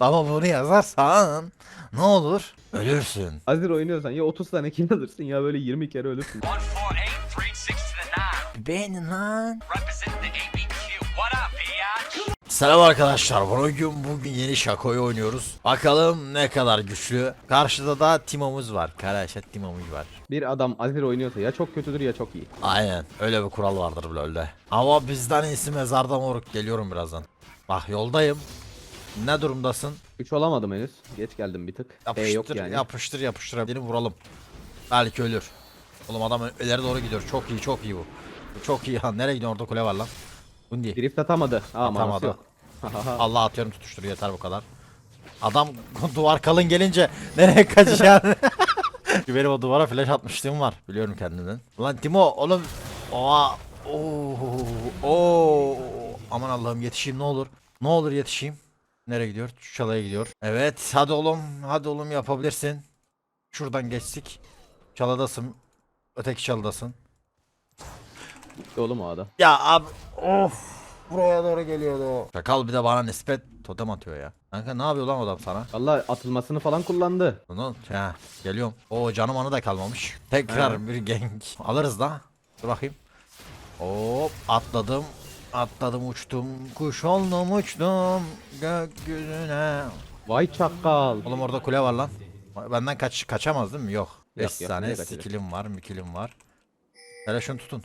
Ama bunu yazarsan ne olur? Ölürsün. Hazır oynuyorsan ya 30 tane kill alırsın ya böyle 20 kere ölürsün. 148, 36 to the 9. Benim lan. Selam arkadaşlar. Bugün bugün yeni şakoyu oynuyoruz. Bakalım ne kadar güçlü. Karşıda da Timo'muz var. Karaşet Timo'muz var. Bir adam Azir oynuyorsa ya çok kötüdür ya çok iyi. Aynen. Öyle bir kural vardır LoL'de. Ama bizden iyisi mezarda moruk. Geliyorum birazdan. Bak yoldayım. Ne durumdasın? 3 olamadım henüz. Geç geldim bir tık. B Yapıştır, yok yani. yapıştır, yapıştır. Beni vuralım. Belki ölür. Oğlum adam ileri doğru gidiyor. Çok iyi, çok iyi bu. Çok iyi. Ha, nereye gidiyor? Orada kule var lan. Bundi. Drift atamadı. Aa Atamadı. yok. Allah atıyorum tutuştur yeter bu kadar. Adam duvar kalın gelince nereye kaçacaksın? Benim o duvara flash atmışlığım var. Biliyorum kendimden. Ulan Timo oğlum. Oha. Oo. Oo. Aman Allah'ım yetişeyim ne olur. Ne olur yetişeyim. Nereye gidiyor? Çalaya gidiyor. Evet hadi oğlum. Hadi oğlum yapabilirsin. Şuradan geçtik. Çaladasın. Öteki çalıdasın. Gitti oğlum o adam. Ya abi of buraya doğru geliyordu. Şakal bir de bana nispet totem atıyor ya. Kanka ne yapıyor lan adam sana? Valla atılmasını falan kullandı. Bunu ha geliyorum. O canım anı da kalmamış. Tekrar bir gank alırız da. Dur bakayım. Hop atladım. Atladım uçtum. Kuş oldum uçtum gökyüzüne. Vay çakal. Oğlum orada kule var lan. Benden kaç kaçamaz değil mi? Yok. Yok, 5 yok, tane nereye kaçacak? skillim var, mikilim var. Hele şunu tutun.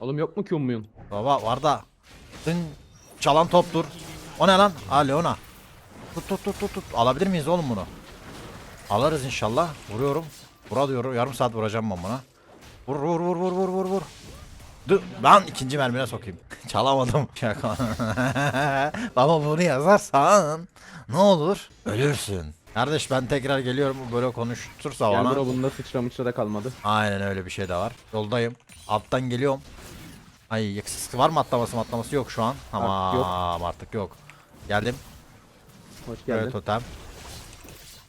Oğlum yok mu muyum? Baba var da. Dın çalan top dur. O ne lan? Ha Leona. Tut tut tut tut tut. Alabilir miyiz oğlum bunu? Alırız inşallah. Vuruyorum. Vura diyorum. Yarım saat vuracağım ben buna. Vur vur vur vur vur vur vur. Dur lan ikinci mermine sokayım. Çalamadım. Şaka. Ama bunu yazarsan ne olur? Ölürsün. Kardeş ben tekrar geliyorum bu böyle konuştursa Gel bana. bro bunda sıçra mıçra da kalmadı. Aynen öyle bir şey de var. Yoldayım. Alttan geliyorum. Ay yaksız var mı atlaması atlaması yok şu an. Tamam yok. artık yok. Geldim. Hoş geldin. totem.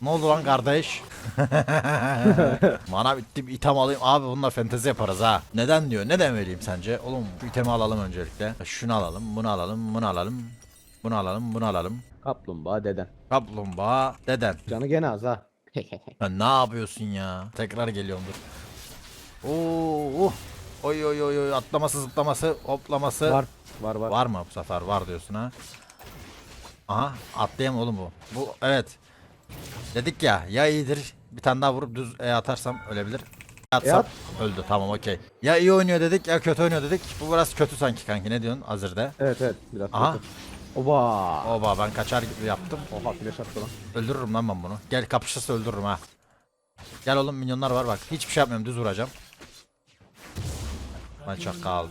Ne oldu lan kardeş? Bana bitti bir item alayım. Abi bunlar fentezi yaparız ha. Neden diyor? Neden vereyim sence? Oğlum şu itemi alalım öncelikle. Şunu alalım, bunu alalım, bunu alalım. Bunu alalım, bunu alalım. Kaplumbağa deden. Kaplumbağa deden. Canı gene az ha. Sen ne yapıyorsun ya? Tekrar geliyorum dur. Oo, uh. Oy oy oy oy atlaması zıplaması hoplaması. var. Var var. Var mı bu sefer? Var diyorsun ha. Aha atlayayım oğlum bu. Bu evet. Dedik ya ya iyidir bir tane daha vurup düz E atarsam ölebilir. E atsam at. öldü tamam okey. Ya iyi oynuyor dedik ya kötü oynuyor dedik. Bu biraz kötü sanki kanki ne diyorsun Azir'de? Evet evet biraz Aha. kötü. Oba. Oba ben kaçar gibi yaptım. Oha flash attı lan. Öldürürüm lan ben bunu. Gel kapışırsa öldürürüm ha. Gel oğlum minyonlar var bak. Hiçbir şey yapmıyorum düz vuracağım. Ben çakal.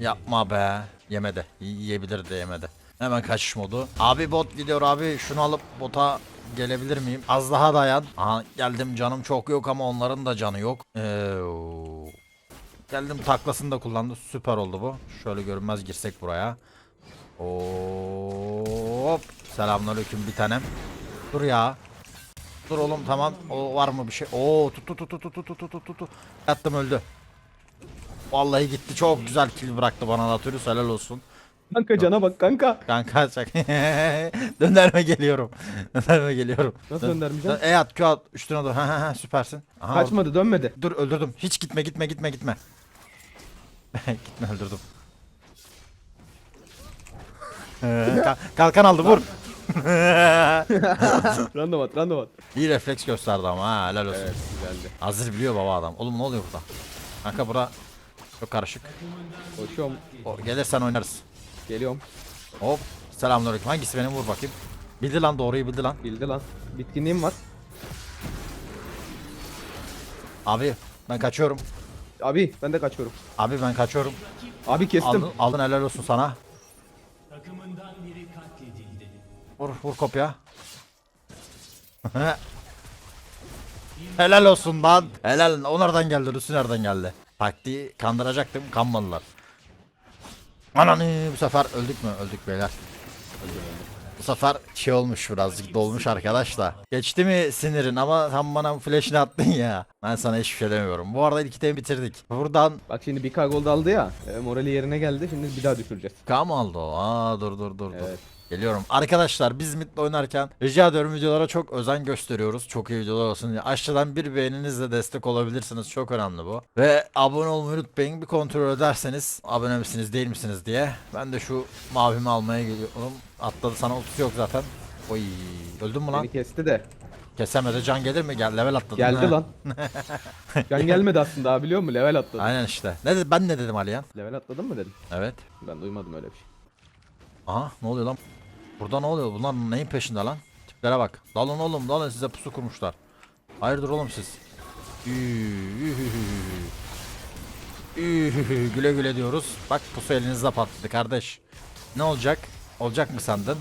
Yapma be. Yemedi. Y- Yiyebilir de yemedi. Hemen kaçış modu. Abi bot gidiyor abi. Şunu alıp bota gelebilir miyim? Az daha dayan. Aha geldim canım çok yok ama onların da canı yok. Ee, geldim taklasını da kullandı. Süper oldu bu. Şöyle görünmez girsek buraya. Hop. Selamünaleyküm bir tanem. Dur ya. Dur oğlum tamam. O var mı bir şey? Oo tut tut tut tut tut tut tut tut. Yattım öldü. Vallahi gitti. Çok güzel kill bıraktı bana Natürüs helal olsun. Kanka cana bak kanka. Kanka çak. Dönerme geliyorum. Dönerme geliyorum. Nasıl Dön- döndürmeyeceğim? dön- E at Q at üstüne dur. Ha ha ha süpersin. Aha, Kaçmadı dönmedi. Dur öldürdüm. Hiç gitme gitme gitme gitme. gitme öldürdüm. Ee, ka- kalkan aldı vur. random at random at. İyi refleks gösterdi ama ha helal olsun. Evet güzeldi. Hazır biliyor baba adam. Oğlum ne oluyor burada? Kanka bura çok karışık. Koşuyorum. O, gelirsen oynarız. Geliyorum. Hop. Selamünaleyküm. Hangisi benim vur bakayım. Bildi lan doğruyu bildi lan. Bildi lan. Bitkinliğim var. Abi ben kaçıyorum. Abi ben de kaçıyorum. Abi ben kaçıyorum. Abi kestim. Aldın, aldın helal olsun sana. Vur vur kopya. helal olsun lan. Helal. O nereden geldi? Rüsü nereden geldi? Taktiği kandıracaktım. Kanmadılar. Ananı bu sefer öldük mü? Öldük beyler. Bu sefer şey olmuş birazcık dolmuş arkadaş da. Geçti mi sinirin ama sen bana flash'ını attın ya. Ben sana hiçbir şey demiyorum. Bu arada ilk temi bitirdik. Buradan Bak şimdi bir gold aldı ya. E, morali yerine geldi. Şimdi bir daha düşüreceğiz. K mı aldı o? Aa dur dur dur dur. Geliyorum. Arkadaşlar biz Mid'le oynarken rica ediyorum videolara çok özen gösteriyoruz. Çok iyi videolar olsun diye. Aşağıdan bir beğeninizle destek olabilirsiniz. Çok önemli bu. Ve abone olmayı unutmayın. Bir kontrol ederseniz abone misiniz değil misiniz diye. Ben de şu mavimi almaya geliyorum. Atladı sana ultisi yok zaten. Oy öldün mü lan? Beni kesti de. Kesemedi can gelir mi? Gel level atladın. Geldi ha. lan. Can gelmedi aslında abi biliyor musun? Level atladım. Aynen işte. Ne dedi? Ben ne dedim Aliyan? Level atladın mı dedim. Evet. Ben duymadım öyle bir şey. Aha ne oluyor lan? Burada ne oluyor? Bunlar neyin peşinde lan? Tiplere bak. Dalın oğlum dalın size pusu kurmuşlar. Hayırdır oğlum siz? Güle güle diyoruz. Bak pusu elinizde patladı kardeş. Ne olacak? Olacak mı sandın?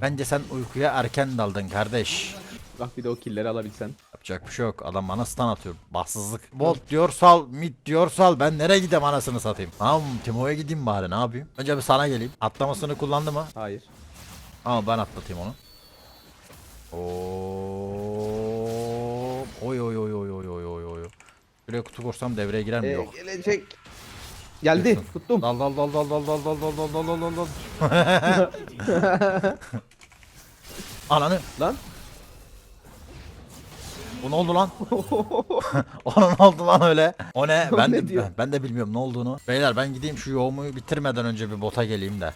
Bence sen uykuya erken daldın kardeş. Bak bir de o killleri alabilsen. Yapacak bir şey yok. Adam bana stun atıyor. Bahtsızlık. Bolt diyor sal, mid diyor sal. Ben nereye gideyim anasını satayım. Tamam Timo'ya gideyim bari ne yapayım? Önce bir sana geleyim. Atlamasını kullandı mı? Hayır. Ama ben atlatayım onu. Oo. Oy oy oy oy oy oy oy oy. Şuraya kutu korsam devreye girer mi? Ee, Yok. gelecek. Geldi. Tuttum. Dal dal dal dal dal dal dal dal dal dal dal dal. Ananı. Lan. Bu ne oldu lan? Ona ne oldu lan öyle? O ne? O Ben ne de, diyor? ben de bilmiyorum ne olduğunu. Beyler ben gideyim şu yoğumu bitirmeden önce bir bota geleyim de.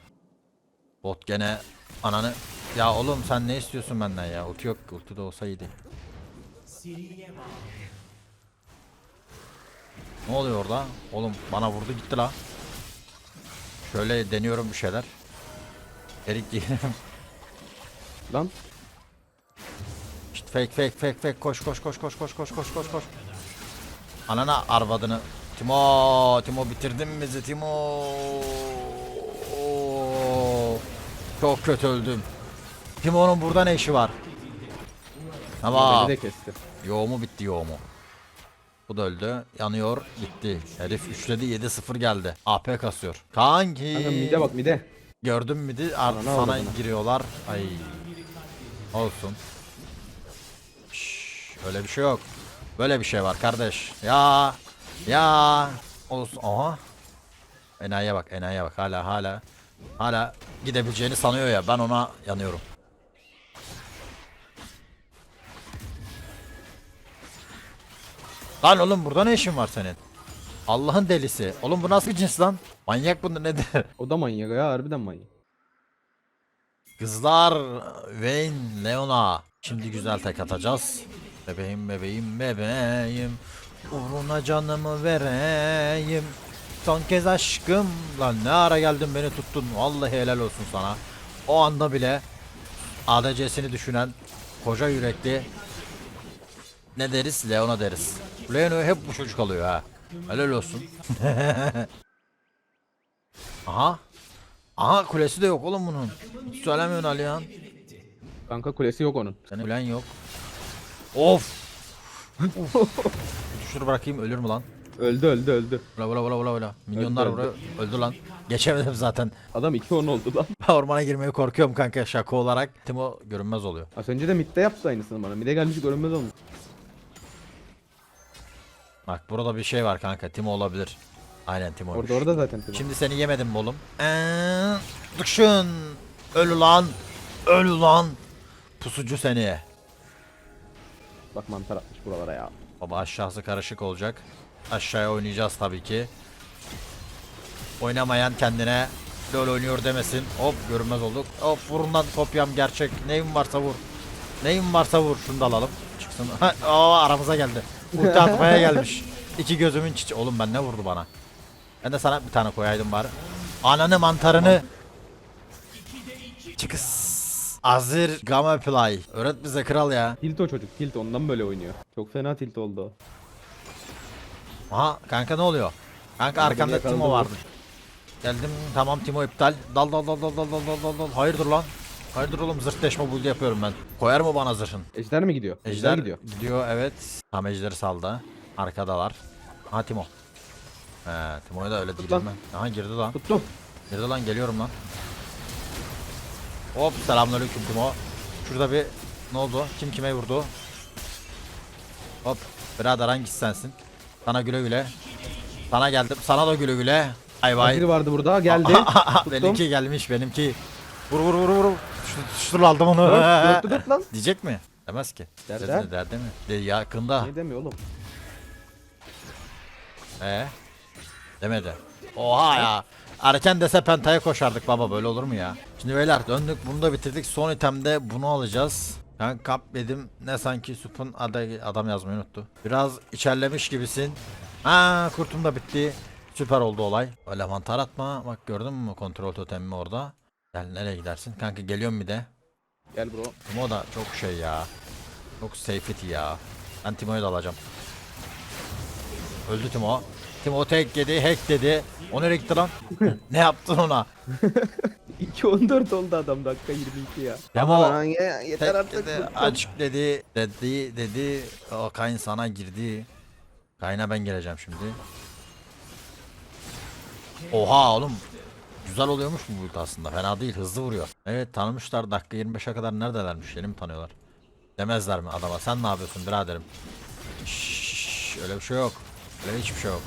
Bot gene ananı. Ya oğlum sen ne istiyorsun benden ya? Ulti yok. Ulti de olsa iyiydi. Ne oluyor orada? Oğlum bana vurdu gitti la. Şöyle deniyorum bir şeyler. Erik diyelim. Lan. İşte fake fake fake fake koş koş koş koş koş koş koş koş koş. Anana arvadını. Timo Timo bitirdin bizi Timo. Çok kötü öldüm. Timo'nun burada ne işi var? Tamam. Beni de kesti. Yoğumu bitti yoğumu. Bu da öldü. Yanıyor. Gitti. Herif üçledi 7-0 geldi. AP kasıyor. Kanki. Kanka mide bak mide. Gördün mü di? Ar- Ana sana giriyorlar. Ay. Olsun. Şşş, öyle bir şey yok. Böyle bir şey var kardeş. Ya. Ya. Olsun. Aha. Enayiye bak, enayiye bak. Hala hala. Hala gidebileceğini sanıyor ya. Ben ona yanıyorum. Lan oğlum burada ne işin var senin? Allah'ın delisi. Oğlum bu nasıl cins lan? Manyak bu nedir? O da manyak ya harbiden manyak. Kızlar Wayne Leona Şimdi güzel tek atacağız Bebeğim bebeğim bebeğim Uğruna canımı vereyim Son kez aşkım Lan ne ara geldin beni tuttun Vallahi helal olsun sana O anda bile ADC'sini düşünen Koca yürekli Ne deriz Leona deriz Leona'ya hep bu çocuk alıyor ha Helal olsun Aha Aha kulesi de yok oğlum bunun. Söylemiyorsun Alihan. Kanka kulesi yok onun. Senin kulen yok. Of. Şunu bırakayım ölür mü lan? Öldü öldü öldü. Bula bula bula bula bula. Milyonlar Öldü, lan. Geçemedim zaten. Adam 2-10 oldu lan. Ben ormana girmeye korkuyorum kanka şaka olarak. Timo görünmez oluyor. Az önce de midde yaptı aynısını bana. Midde gelmiş görünmez olmuş. Bak burada bir şey var kanka. Timo olabilir. Aynen Timo. Orada orada zaten. Şimdi. Şimdi seni yemedim oğlum. Eee, Dıkşın. Öl lan. Öl lan. Pusucu seni. Bak mantar atmış buralara ya. Baba aşağısı karışık olacak. Aşağıya oynayacağız tabii ki. Oynamayan kendine LoL oynuyor demesin. Hop görünmez olduk. Hop vurundan kopyam gerçek. Neyim varsa vur. Neyim varsa vur. Şunu da alalım. Çıksın. Ha, Aa aramıza geldi. Ulti atmaya gelmiş. İki gözümün çiçi. Oğlum ben ne vurdu bana? Ben de sana bir tane koyaydım bari. Ananı mantarını. Çıkıs. Azir Gamma Play. Öğret bize kral ya. Tilt o çocuk tilt ondan böyle oynuyor. Çok fena tilt oldu o. Aha kanka ne oluyor? Kanka arkamda. Timo vardı. Geldim tamam Timo iptal. Dal dal dal dal dal dal dal dal. Hayırdır lan? Hayırdır oğlum zırh deşme buldu yapıyorum ben. Koyar mı bana zırhın? Ejder mi gidiyor? Ejder, Ejder gidiyor. Gidiyor evet. Tam ejderi saldı. Arkadalar. Ha Timo. He Timo'ya da öyle Tut değilim lan. ben. Aha girdi lan. Tuttum. Girdi lan geliyorum lan. Hop selamünaleyküm Timo. Şurada bir ne oldu? Kim kime vurdu? Hop. Birader hangisi sensin? Sana güle güle. Sana geldim. Sana da güle güle. Ay vay. Azir vardı burada geldi. Benimki gelmiş benimki. Vur vur vur vur. Tutuştur aldım onu. Dört, dört lan. Diyecek mi? Demez ki. Der, Der, der. mi? De, yakında. Ne demiyor oğlum? Ee? Demedi. Oha ya. Erken dese pentaya koşardık baba böyle olur mu ya? Şimdi beyler döndük bunu da bitirdik. Son itemde bunu alacağız. Ben kap dedim ne sanki supun adı adam yazmayı unuttu. Biraz içerlemiş gibisin. Ha kurtum da bitti. Süper oldu olay. Öyle mantar atma. Bak gördün mü kontrol totemimi orada. Gel nereye gidersin? Kanka geliyorum bir de. Gel bro. Timo da çok şey ya. Çok safety ya. Ben Timo'yu da alacağım. Öldü Timo. Timo tek yedi, hack dedi. O nereye gitti lan? ne yaptın ona? 2.14 oldu adam dakika 22 ya. Timo Aman ya, yeter tek artık. dedi, bıktım. açık dedi, dedi, dedi. O Kayn sana girdi. Kayn'a ben geleceğim şimdi. Oha oğlum. Güzel oluyormuş bu build aslında. Fena değil, hızlı vuruyor. Evet tanımışlar dakika 25'e kadar neredelermiş yeni mi tanıyorlar? Demezler mi adama? Sen ne yapıyorsun biraderim? Şşş, öyle bir şey yok. Öyle hiçbir şey yok.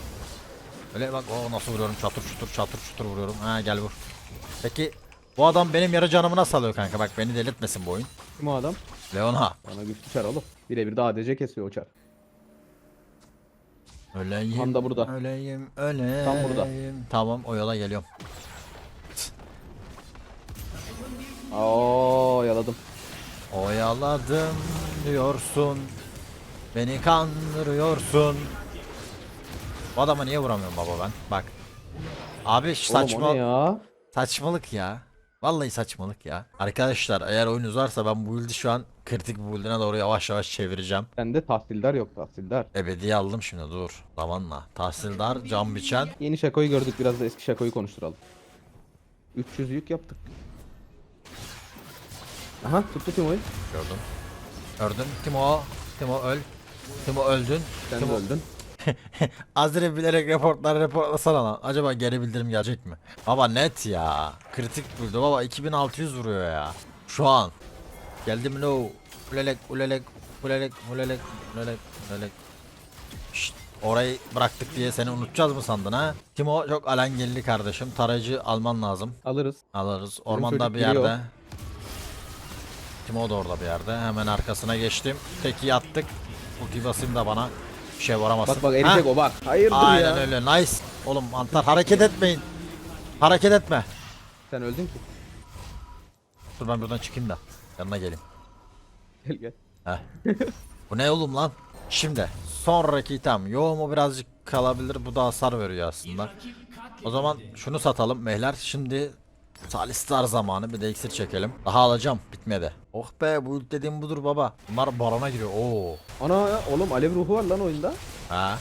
Öyle bak o nasıl vuruyorum çatır çutur çatır çutur vuruyorum. Ha gel vur. Peki bu adam benim yarı canımı nasıl alıyor kanka? Bak beni delirtmesin bu oyun. Kim o adam? Leona. Bana güçlü çar oğlum. Birebir de ADC kesiyor o çar. Öleyim. Tam da burada. Öleyim, öleyim. Tam burada. Tamam o yola geliyorum. Oo yaladım. Oyaladım diyorsun. Beni kandırıyorsun. Bu adama niye vuramıyorum baba ben? Bak. Abi saçma ya? saçmalık ya. Vallahi saçmalık ya. Arkadaşlar eğer oyunuz varsa ben bu build'i şu an kritik bir build'ine doğru yavaş yavaş çevireceğim. Bende tahsildar yok tahsildar. Ebedi aldım şimdi dur. Zamanla. Tahsildar, cam biçen. Yeni şakoyu gördük biraz da eski şakoyu konuşturalım. 300 yük yaptık. Aha tuttu Timo'yu. Gördüm. Gördün. Timo. Timo öl. Timo öldün. Sen Timo. öldün. Azire bilerek reportlar reportlasana lan. Acaba geri bildirim gelecek mi? Baba net ya. Kritik vurdu baba 2600 vuruyor ya. Şu an. Geldim no. Ulelek ulelek ulelek ulelek ulelek ulelek. Şşt, orayı bıraktık diye seni unutacağız mı sandın ha? Timo çok alengirli kardeşim. Tarayıcı alman lazım. Alırız. Alırız. Ormanda bir giriyor. yerde. Timo da orada bir yerde. Hemen arkasına geçtim. Teki yattık. Ulti basayım da bana bir şey varamasın. Bak bak eriyecek Ha? o bak. Hayırdır Aynen ya. öyle. Nice. Oğlum mantar hareket etmeyin. Hareket etme. Sen öldün ki. Dur ben buradan çıkayım da. Yanına geleyim. Gel gel. Heh. Bu ne oğlum lan? Şimdi sonraki item. Yo mu birazcık kalabilir. Bu da hasar veriyor aslında. O zaman şunu satalım beyler. Şimdi Salistar zamanı bir de iksir çekelim. Daha alacağım. Bitmedi. Oh be bu ult dediğim budur baba. Bunlar barona giriyor. Oo. Ana ya, oğlum alev ruhu var lan oyunda. Ha.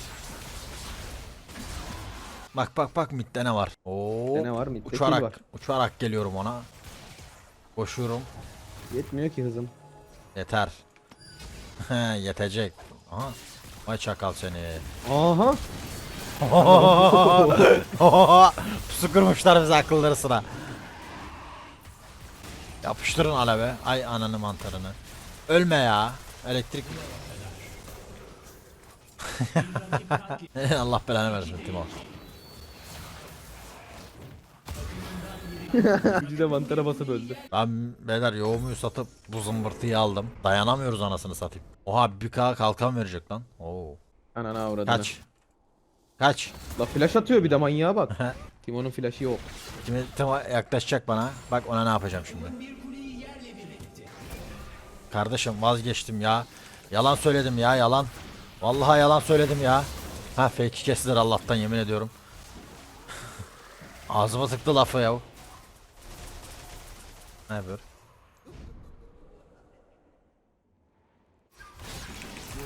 Bak bak bak midde ne var? Oo. Ne var? Midde Uçarak, var. uçarak geliyorum ona. Koşuyorum. Yetmiyor ki hızım. Yeter. Yetecek. Aha. Vay çakal seni. Aha. Pusu kurmuşlar bize akılları sıra. Yapıştırın aleve. Ay ananı mantarını. Ölme ya. Elektrik Allah belanı versin Timo. Gücü de mantara basıp öldü. Ben beyler yoğumuyu satıp bu zımbırtıyı aldım. Dayanamıyoruz anasını satayım. Oha bir K kalkan verecek lan. Oo. Anana avradını. Kaç. Kaç. La flash atıyor bir de manyağa bak. Timon'un flash'ı yok. Şimdi Timo yaklaşacak bana. Bak ona ne yapacağım şimdi. Kardeşim vazgeçtim ya. Yalan söyledim ya yalan. Vallahi yalan söyledim ya. Ha fake kestiler Allah'tan yemin ediyorum. Ağzıma tıktı lafı ya. Ne yapıyor?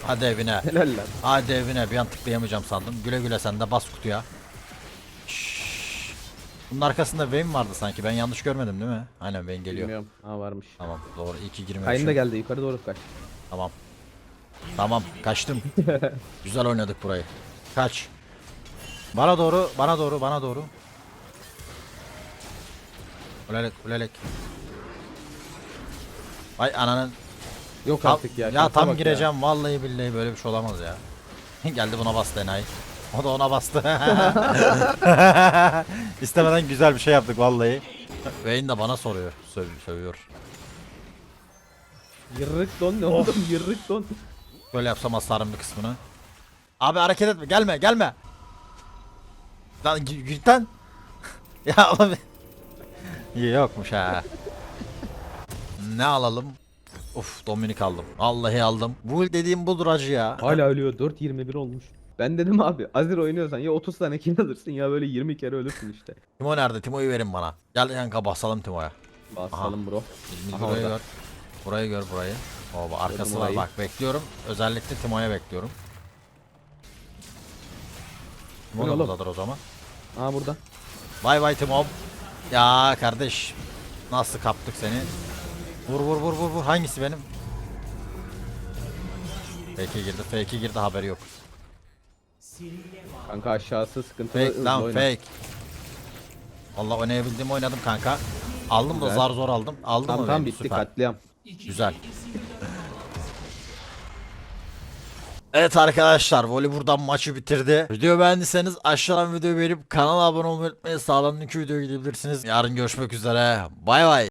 Hadi evine. Helal lan. Hadi evine bir an tıklayamayacağım sandım. Güle güle sen de bas kutuya. Bunun arkasında Vayne vardı sanki. Ben yanlış görmedim değil mi? Aynen Vayne geliyor. Bilmiyorum. Ha varmış. Tamam doğru. İyi ki Kayın da girmemişim. geldi yukarı doğru kaç. Tamam. Tamam kaçtım. Güzel oynadık burayı. Kaç. Bana doğru, bana doğru, bana doğru. Ulelek, ulelek. Vay ananın. Yok artık ya. ya, tam gireceğim vallahi billahi böyle bir şey olamaz ya. Geldi buna bastı enayi. O da ona bastı. İstemeden güzel bir şey yaptık vallahi. Vayne de bana soruyor. Söv sövüyor. Yırrık don ne oğlum yırrık don. Böyle yapsam hasarım bir kısmını. Abi hareket etme gelme gelme. Lan gü- Gülten. ya abi. Yokmuş ha. ne alalım? Uf Dominik aldım. Vallahi aldım. Bu dediğim budur acı ya. Hala ölüyor 4.21 olmuş. Ben dedim abi Azir oynuyorsan ya 30 tane kill alırsın ya böyle 20 kere ölürsün işte. Timo nerede? Timo'yu verin bana. Gel kanka basalım Timo'ya. Basalım bro. Aha, burayı orada. gör. Burayı gör burayı. Oba arkası var bak bekliyorum. Özellikle Timo'ya bekliyorum. Timo da buradadır o zaman. Aa burada. Bay bay Timo. Ya kardeş. Nasıl kaptık seni? Vur vur vur vur vur. Hangisi benim? Fake girdi. Fake girdi haberi yok. Kanka aşağısı sıkıntılı. Fake lan oyna. fake. Allah oynayabildiğimi oynadım kanka. Aldım da Güzel. zar zor aldım. Aldım Tamam mı tamam beni? bitti Süper. katliam. Güzel. Evet arkadaşlar Voli buradan maçı bitirdi. Video beğendiyseniz aşağıdan videoyu beğenip kanala abone olmayı unutmayın. Sağdan linki videoya gidebilirsiniz. Yarın görüşmek üzere. Bay bay.